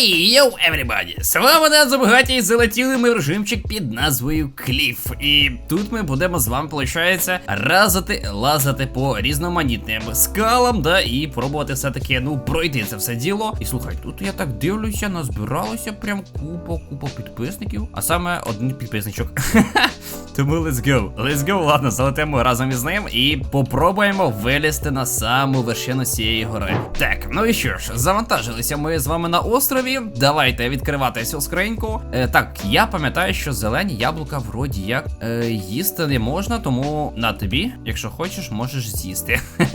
Хей, йоу, everybody! З вами Надзабагаті і залетіли ми в під назвою Кліф. І тут ми будемо з вами, виходить, разити, лазати по різноманітним скалам, да, і пробувати все-таки, ну, пройти це все діло. І слухай, тут я так дивлюся, назбиралося прям купа, купа підписників, а саме один підписничок. Тому let's go. Let's go, ладно, залетимо разом із ним і попробуємо вилізти на саму вершину цієї гори. Так, ну і що ж, завантажилися ми з вами на острові. Давайте відкривати цю скриньку. Е, так, я пам'ятаю, що зелені яблука вроді як е, їсти не можна, тому на тобі, якщо хочеш, можеш з'їсти.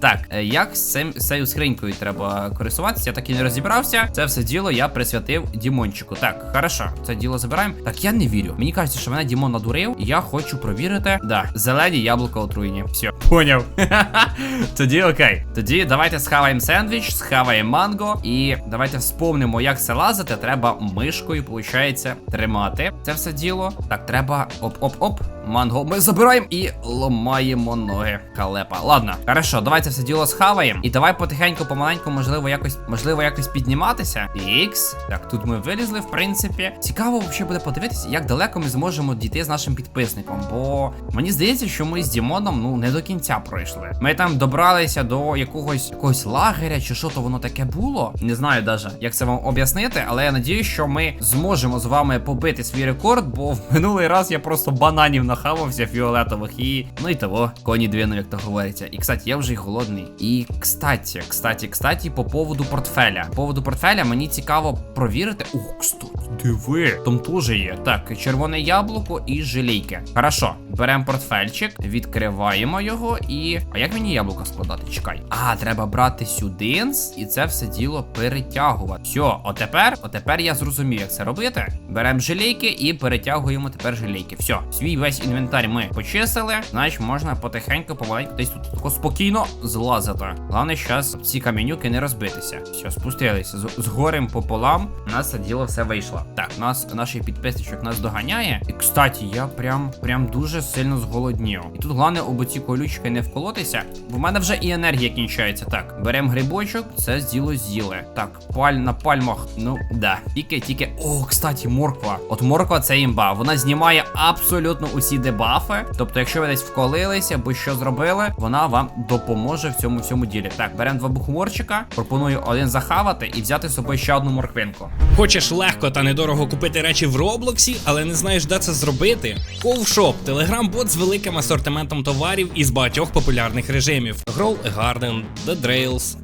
Так, е, як з цим цією скринькою треба користуватися, я так і не розібрався. Це все діло я присвятив Дімончику. Так, хорошо, це діло забираємо. Так, я не вірю. Мені кажеться, що мене Дімон надурив, я хочу провірити. Да, зелені яблука отруєні. Все, поняв. Тоді окей. Тоді давайте схаваємо сендвіч, схаваємо манго. І давайте вспомнимо, як це лазити. Треба мишкою, виходить, тримати це все діло. Так, треба оп-оп-оп. Манго ми забираємо і ломаємо ноги. Халепа. Ладно, хорошо, давайте все діло схаваємо. І давай потихеньку, помаленьку, можливо, якось, можливо, якось підніматися. Ікс. Так, тут ми вилізли, в принципі. Цікаво взагалі буде подивитися, як далеко ми зможемо дійти з нашим підписником. Бо мені здається, що ми з Дімоном ну не до кінця пройшли. Ми там добралися до якогось якогось лагеря, чи що то воно таке було. Не знаю даже, як це вам об'яснити, але я надію, що ми зможемо з вами побити свій рекорд, бо в минулий раз я просто бананів нахавався фіолетових і ну і того коні двинув, як то говориться. І кстати, я вже й голодний. І кстати, кстати, кстати, по поводу портфеля. По поводу портфеля мені цікаво провірити. Ух, кстати, диви, там теж є. Так, червоне яблуко і желейки. Хорошо, беремо портфельчик, відкриваємо його і. А як мені яблука складати? Чекай. А, треба брати сюди і це все діло перетягувати. Все, отепер, отепер я зрозумів, як це робити. Беремо желейки і перетягуємо тепер желейки. Все, свій весь інвентар ми почистили. Значить, можна потихеньку, помаленьку десь тут тако спокійно злазити. Головне, зараз ці камінюки не розбитися. Все, спустилися. З, з горем пополам. У нас це діло все вийшло. Так, нас наш підписничок нас доганяє. І кстати, я прям прям дуже сильно зголоднів. І тут головне об ці колючки не вколотися, бо в мене вже і енергія кінчається. Так, беремо грибочок, це діло з'їли. Так, паль на пальмах. Ну да. Тільки, тільки. О, кстати, морква. От морква це імба. Вона знімає абсолютно усі дебафи. Тобто, якщо ви десь вколилися або що зробили, вона вам допоможе в цьому всьому ділі. Так, беремо два бухморчика. Пропоную один захавати і взяти з собою ще одну морквинку. Хочеш легко та недорого купити речі в Роблоксі, але не знаєш, де це зробити? Ковшоп телеграм-бот з великим асортиментом товарів із багатьох популярних режимів: Grow a Garden, The Drails,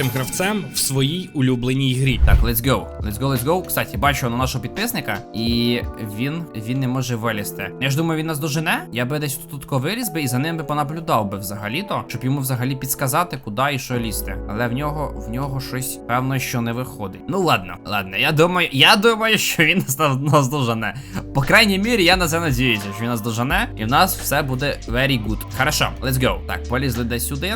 гравцем в своїй улюбленій грі. Так, let's go. Let's go, let's go. Кстати, бачу на нашого підписника, і він він не може вилізти. Я ж думаю, він нас дожене. Я би десь тут виліз би і за ним би понаблюдав би взагалі-то, щоб йому взагалі підсказати, куди і що лізти. Але в нього в нього щось певно, що не виходить. Ну ладно, ладно. Я думаю, я думаю, що він нас, нас дожене. По крайній мірі, я на це надіюся, що він нас дожене, і в нас все буде very good. Хорошо, let's go. Так, полізли десь сюди.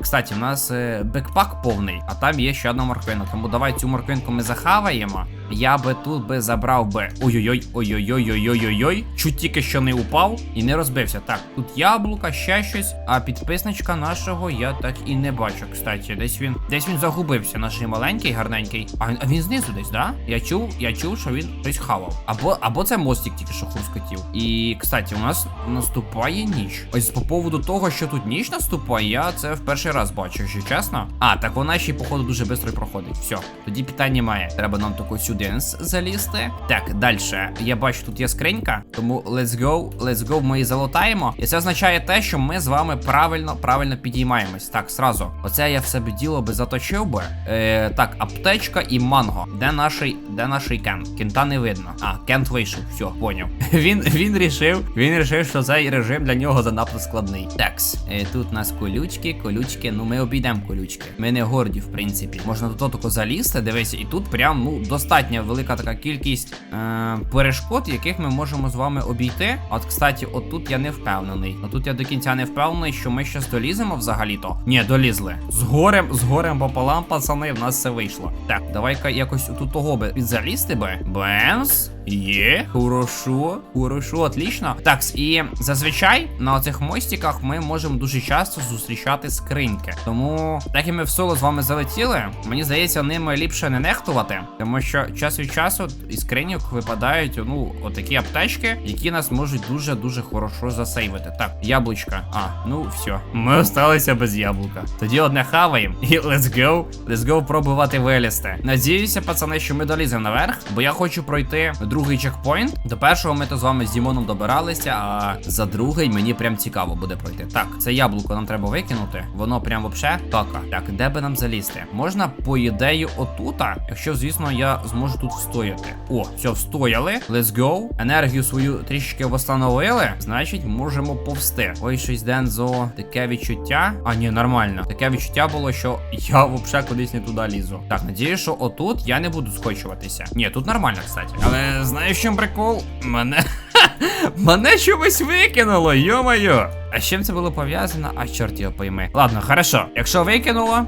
Кстати, у нас е, бекпак повний, а там є ще одна морквина. Тому давай цю морквинку ми захаваємо. Я би тут би забрав би. Ой-ой-ой, ой-ой-ой-ой-ой-ой-ой. Чуть тільки що не упав і не розбився. Так, тут яблука, ще щось. А підписничка нашого я так і не бачу. Кстати, десь він десь він загубився, наш маленький, гарненький. А, а він знизу десь, да? Я чув, я чув, що він щось хавав. Або або це мостик тільки що хрускотів. І, кстати, у нас наступає ніч. Ось по поводу того, що тут ніч наступає, я це в перший раз бачу, якщо чесно. А, так вона ще, походу, дуже швидко проходить. Все, тоді питань немає. Треба нам таку сюди залізти. Так, далі. Я бачу, тут є скринька, тому let's go, let's go, ми її залутаємо. І це означає те, що ми з вами правильно, правильно підіймаємось. Так, сразу. Оце я в себе діло би заточив би. Е, так, аптечка і манго. Де наший, де наший кент? Кента не видно. А, кент вийшов. Все, поняв. Він він рішив, він рішив, що цей режим для нього занадто складний. Такс, е, тут у нас колючки, колючки. Ну ми обійдемо колючки. Ми не горді, в принципі. Можна до того залізти, дивися, і тут прям ну достатньо велика така кількість е, перешкод, яких ми можемо з вами обійти. От, кстати, отут я не впевнений. Отут я до кінця не впевнений, що ми щас доліземо взагалі-то. Ні, долізли. З горем, з горем пополам, пацани, в нас все вийшло. Так, давай-ка якось тут того би підзалізти би. Бемс. Є, хорошо, хорошо, отлично. Так, і зазвичай на оцих мостиках ми можемо дуже часто зустрічати скриньки. Тому, так і ми в соло з вами залетіли, мені здається, ними ліпше не нехтувати, тому що час від часу із скриньок випадають ну отакі аптечки, які нас можуть дуже дуже хорошо засейвити. Так, яблучка. А, ну все, ми осталися без яблука. Тоді одне хаваємо і let's go, let's go пробувати вилізти. Надіюся, пацани, що ми доліземо наверх, бо я хочу пройти другий чекпоінт. До першого ми то з вами з Дімоном добиралися, а за другий мені прям цікаво буде пройти. Так, це яблуко нам треба викинути. Воно прям вообще така. Так, де би нам залізти? Можна, по ідею, отута, якщо, звісно, я зможу тут встояти. О, все, встояли. Let's go. Енергію свою трішки встановили. Значить, можемо повсти. Ой, щось Дензо. Таке відчуття. А, ні, нормально. Таке відчуття було, що я взагалі кудись не туди лізу. Так, надію, що отут я не буду скочуватися. Ні, тут нормально, кстати. Але знаєш, в чому прикол? Мене. Мене чомусь викинуло, йо-моє. А з чим це було пов'язано? А чорт його пойми. Ладно, хорошо. Якщо викинуло.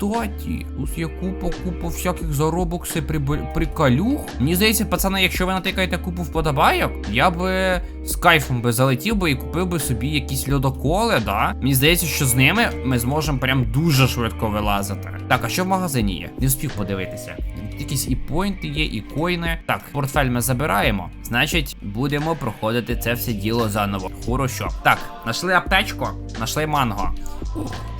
Кстати, тут є купа, купа всяких заробок, все приколюх. Мені здається, пацани, якщо ви натикаєте купу вподобайок, я би з кайфом би залетів би і купив би собі якісь льодоколи, да? Мені здається, що з ними ми зможемо прям дуже швидко вилазити. Так, а що в магазині є? Не встиг подивитися. Якісь і поінти є, і коїни. Так, портфель ми забираємо. Значить, будемо проходити це все діло заново. Хорошо. Так, знайшли аптечку, знайшли манго.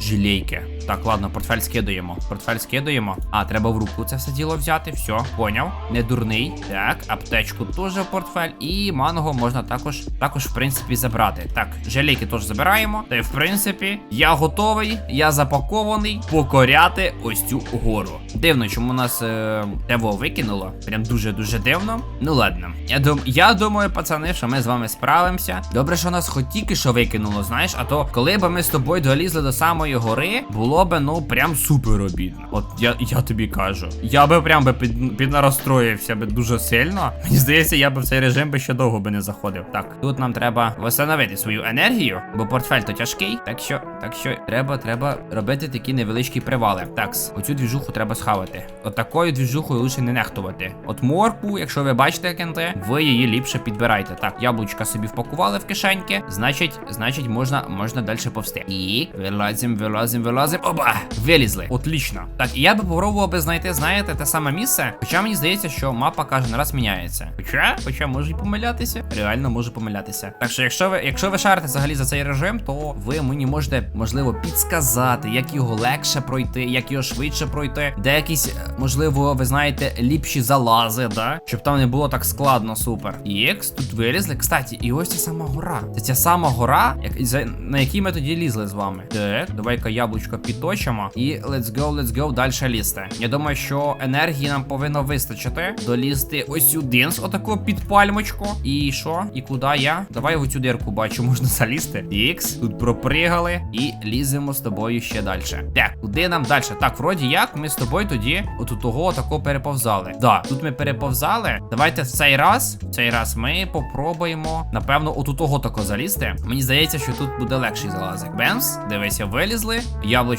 Жилейки. Так, ладно, портфель скидуємо. Портфель скидуємо. А, треба в руку це все діло взяти. Все, поняв. Не дурний. Так, аптечку теж в портфель. І манго можна також, також, в принципі, забрати. Так, жилейки теж забираємо. Та й в принципі, я готовий, я запакований покоряти ось цю гору. Дивно, чому нас е, тево викинуло. Прям дуже-дуже дивно. Ну ладно. Я дум, я думаю, пацани, що ми з вами справимося. Добре, що нас хоч тільки що викинуло, знаєш, а то коли б ми з тобою долізли до самої гори, було б ну прям супер обідно. От я я тобі кажу. Я би прям би під, піднаростроївся би дуже сильно. Мені здається, я би в цей режим би ще довго би не заходив. Так, тут нам треба встановити свою енергію, бо портфель то тяжкий. Так що, так що треба, треба робити такі невеличкі привали. Такс, оцю двіжуху треба схавати. От такою двіжухою лише не нехтувати. От морку, якщо ви бачите кенте, ви її ліпше підбирайте. Так, яблучка собі впакували в кишеньки. Значить, значить, можна, можна далі повсти. І вилазим, вилазим, вилазим. Оба! Вилізли. Отлично. Так, і я би попробував би знайти, знаєте, те саме місце. Хоча мені здається, що мапа кожен раз міняється. Хоча, хоча можу і помилятися. Реально можу помилятися. Так що, якщо ви, якщо ви шарите взагалі за цей режим, то ви мені можете, можливо, підсказати, як його легше пройти, як його швидше пройти, де якісь, е, можливо, ви знаєте, ліпші залази, да? Щоб там не було так складно, супер. Єкс, тут вилізли. Кстати, і ось ця сама гора. Це ця сама гора, як, на якій ми тоді лізли з вами. Так, давай-ка яблучко підточимо. І let's go, let's go, далі лізти. Я думаю, що енергії нам повинно вистачити. Долізти ось сюди, з отаку під пальмочку. І що? І куди я? Давай в цю дирку бачу, можна залізти. Ікс, тут пропригали і ліземо з тобою ще далі. Так, куди нам далі? Так, вроді як ми з тобою тоді отут того тако переповзали. Да, тут ми переповзали. Давайте в цей раз, в цей раз ми попробуємо, напевно, отут того тако залізти. Мені здається, що тут буде легший залазик. Бенс, дивися, вилізли,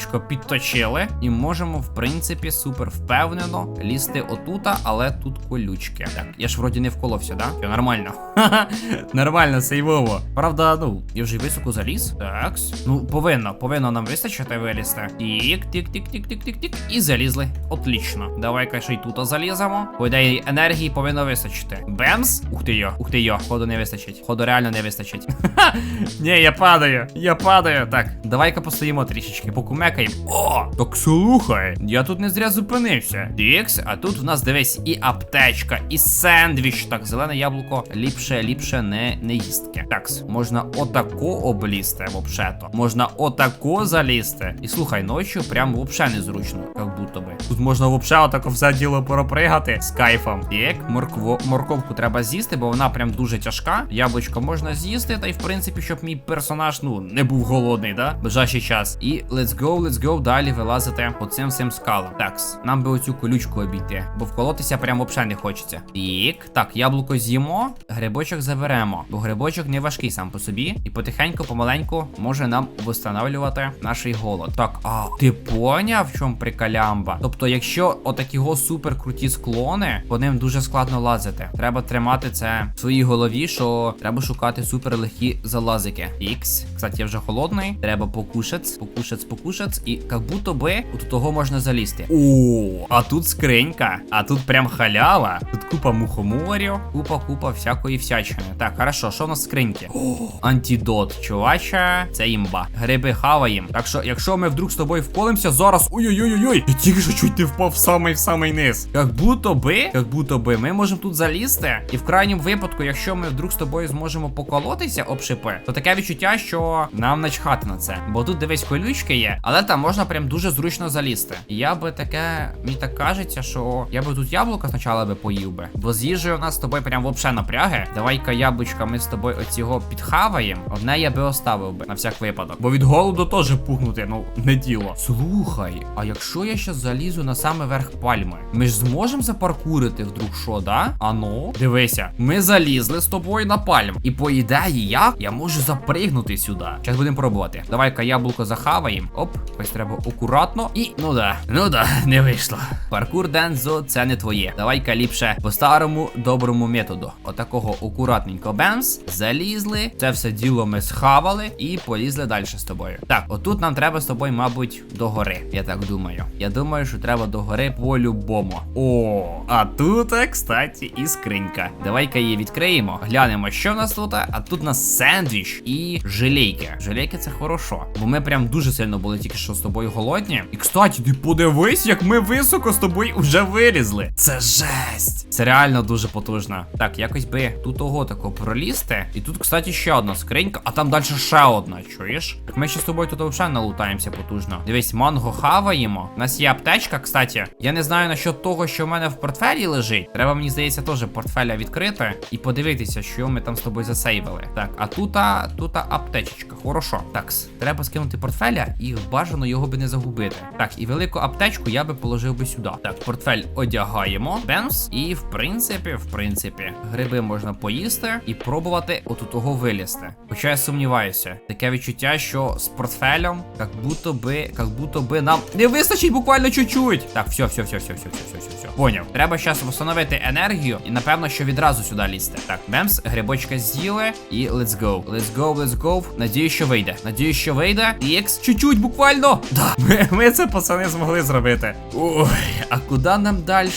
яблучко підточили, і можемо, в принципі, супер впевнено лізти отута, але тут колючки. Так, я ж вроді не вколовся, да? Все нормально. Нормально, сейвово. Правда, ну, я вже й високо заліз. Так. Ну, повинно, повинно нам вистачити вилізти. Тік, тік, тік, тік, тік, тік, тік. І залізли. Отлично. Давай-ка ще й тут заліземо. По ідеї енергії повинно вистачити. Бемс. Ух ти йо, ух ти йо. Ходу не вистачить. Ходу реально не вистачить. Ні, я падаю. Я падаю. Так, давай-ка постоїмо трішечки. Покумекаємо побекаємо. О, так слухай, я тут не зря зупинився. Дікс, а тут в нас дивись і аптечка, і сендвіч. Так, зелене яблуко ліпше, ліпше не, не їстки. Такс, можна отако облізти, вообще-то. Можна отако залізти. І слухай, ночі прям вообще незручно, як будто би. Тут можна вообще отако все діло пропригати з кайфом. Так, моркво, морковку треба з'їсти, бо вона прям дуже тяжка. Яблучко можна з'їсти, та й в принципі, щоб мій персонаж, ну, не був голодний, да? Ближайший час. І let's go, let's go, далі вилазити по цим всім скалам. Такс, нам би оцю колючку обійти, бо вколотися прям вообще не хочеться. Тік, так, яблуко з'їмо, грибочок заберемо, бо грибочок не важкий сам по собі, і потихеньку, помаленьку може нам встановлювати наш голод. Так, а ти поняв, в чому прикалямба? Тобто, якщо отакіго супер круті склони, по ним дуже складно лазити. Треба тримати це в своїй голові, що треба шукати супер легкі залазики. Ікс, кстати, я вже холодний. Треба покушать, покушать, покушать, і як будто би от того можна залізти. О, а тут скринька, а тут прям халява. Тут купа мухоморів, купа, купа всякої всячини. Так, хорошо, що в нас в скриньки? О, антидот, чувача, це імба. Гриби хаваєм. Так що, якщо ми вдруг з тобою вколимося зараз. Ой-ой-ой-ой, я тільки що чуть не впав в самий в самий низ. Як будто би, як будто би, ми можемо тут залізти. І в крайньому випадку, якщо ми вдруг з тобою зможемо поколотися об шипи, то таке відчуття, що нам начхати на це. Бо тут дивись колючки є, але там можна прям дуже зручно залізти. Я би таке, мені так кажеться, що я би тут яблука спочатку би поїв би. Бо з їжею у нас з тобою прям вообще напряги. Давай-ка яблучка ми з тобою оцього підхаваємо. Одне я би оставив би на всяк випадок. Бо від голоду теж пухнути, ну не діло. Слухай, а якщо я ще залізу на саме верх пальми, ми ж зможемо запаркурити вдруг що, да? Ану, дивися, ми залізли з тобою на пальм. І по ідеї я, я можу запригнути сюди. Зараз будемо пробувати. Давай-ка яблуко захаваємо. Оп, ось треба акуратно. І ну да, ну да, не вийшло. Паркур Дензо, це не твоє. Давай-ка ліпше по старому доброму методу. Отакого акуратненько бемс. Залізли. Це все діло ми схавали і полізли далі з тобою. Так, отут нам треба з тобою, мабуть, до гори. Я так думаю. Я думаю, що треба до гори по-любому. О, а тут, кстати, і скринька. Давай-ка її відкриємо. Глянемо, що в нас тут. А тут у нас сендвіч і желейки. Желейки це хорошо. Бо ми прям дуже сильно були тільки що з тобою голодні. І кстати, ти подивись, як ми високо з тобою вже вилізли. Це жесть. Це реально дуже потужно. Так, якось би тут ого тако пролізти. І тут, кстати, ще одна скринька, а там далі ще одна. Чуєш? Так ми ще з тобою тут взагалі налутаємося потужно. Дивись, манго хаваємо. У нас є аптечка, кстати. Я не знаю насчет того, що в мене в портфелі лежить. Треба, мені здається, теж портфеля відкрити і подивитися, що ми там з тобою засейвили. Так, а тут, тут аптечечка. Хорошо. Такс, треба скинути портфеля і бажано його би не загубити. Так, і велику аптечку я би положив би сюди. Так, портфель одягаємо. Бемс. І в принципі, в принципі, гриби можна поїсти і пробувати отут того вилізти. Хоча я сумніваюся, таке відчуття, що з портфелем, як будто би, як будто би нам не вистачить буквально чуть-чуть. Так, все, все, все, все, все, все, все, все. Поняв. Треба зараз встановити енергію і напевно, що відразу сюди лізти. Так, бемс, грибочка з'їли і let's go. Let's go, let's go. Надію, що вийде. Надію, що вийде. Ікс, чуть-чуть, буквально. Да. Ми, ми це пацани змогли зробити. Ой, а куди нам далі?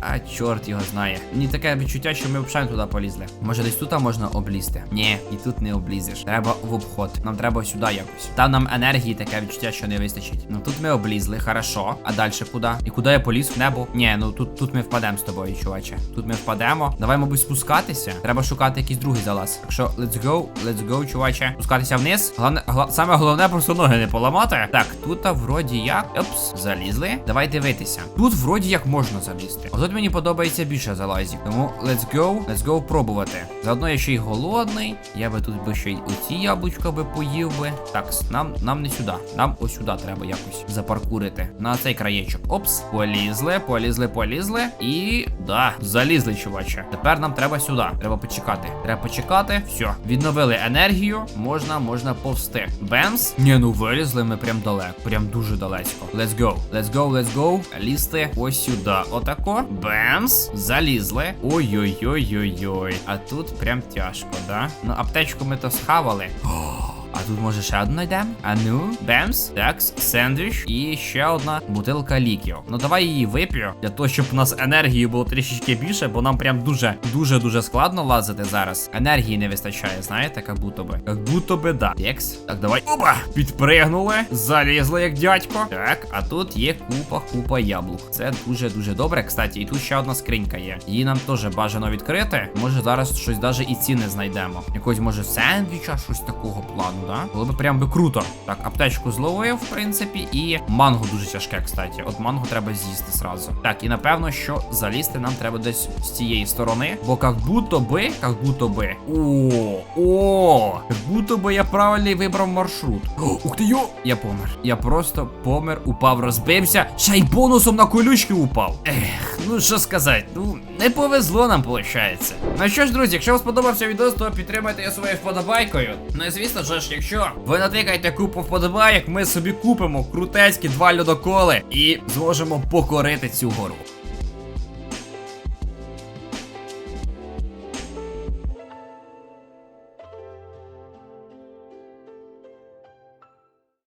А чорт його знає. Мені таке відчуття, що ми взагалі туди полізли. Може десь тут можна облізти? Ні, і тут не облізеш. Треба в обход. Нам треба сюди якось. Там нам енергії таке відчуття, що не вистачить. Ну тут ми облізли, хорошо. А далі куди? І куди я поліз? В небо? Ні, ну тут, тут ми впадемо з тобою, чуваче. Тут ми впадемо. Давай, мабуть, спускатися. Треба шукати якийсь другий залаз. Так що, let's go, let's go, чуваче. Спускатися вниз. Головне, гла... саме головне просто ноги не поламати. Так, тут вроді як. Опс, залізли. Давай дивитися. Тут вроді як можна залізти. А мені подобається більше залазів. Тому let's go, let's go пробувати. Заодно я ще й голодний. Я би тут би ще й оці яблучка би поїв би. Так, нам, нам не сюди. Нам ось сюди треба якось запаркурити. На цей краєчок. Опс, полізли, полізли, полізли. І да, залізли, чуваче. Тепер нам треба сюди. Треба почекати. Треба почекати. Все, відновили енергію. Можна, можна повсти. Бемс. Ні, ну вилізли ми прям далеко. Прям дуже далечко. Let's go. Let's go, let's go. Лізти ось сюди. Отако. Бемс. Залізли. Ой-ой-ой-ой-ой. А тут прям тяжко, да? Ну, аптечку ми то схавали. О, а тут може ще одну знайдемо? А ну, бемс, так, сендвіч і ще одна бутилка ліків. Ну давай її вип'ю, для того, щоб у нас енергії було трішечки більше, бо нам прям дуже, дуже, дуже складно лазити зараз. Енергії не вистачає, знаєте, як будто би. Як будто би да. Текс. Так, давай. Опа! Підпригнули, залізли як дядько. Так, а тут є купа, купа яблук. Це дуже, дуже добре. Кстати, і тут ще одна скринька є. Її нам теж бажано відкрити. Може зараз щось даже і ціни знайдемо. Якось може сендвіча, щось такого плану, да? Було би прям би круто. Так, аптечку зловив, в принципі, і манго дуже тяжке, кстати. От манго треба з'їсти сразу. Так, і напевно, що залізти нам треба десь з цієї сторони. Бо як будто би, як будто би. О, о, як будто би я правильний вибрав маршрут. О, ух ти йо! Я помер. Я просто помер, упав, розбився. Ще й бонусом на колючки упав. Ех, ну що сказати, ну не повезло нам, виходить. Ну що ж, друзі, якщо вам сподобався відео, то підтримайте його своєю вподобайкою. Ну і звісно ж, якщо ви натикаєте купу вподобайок, ми собі купимо крутецькі два льодоколи і зможемо покорити цю гору.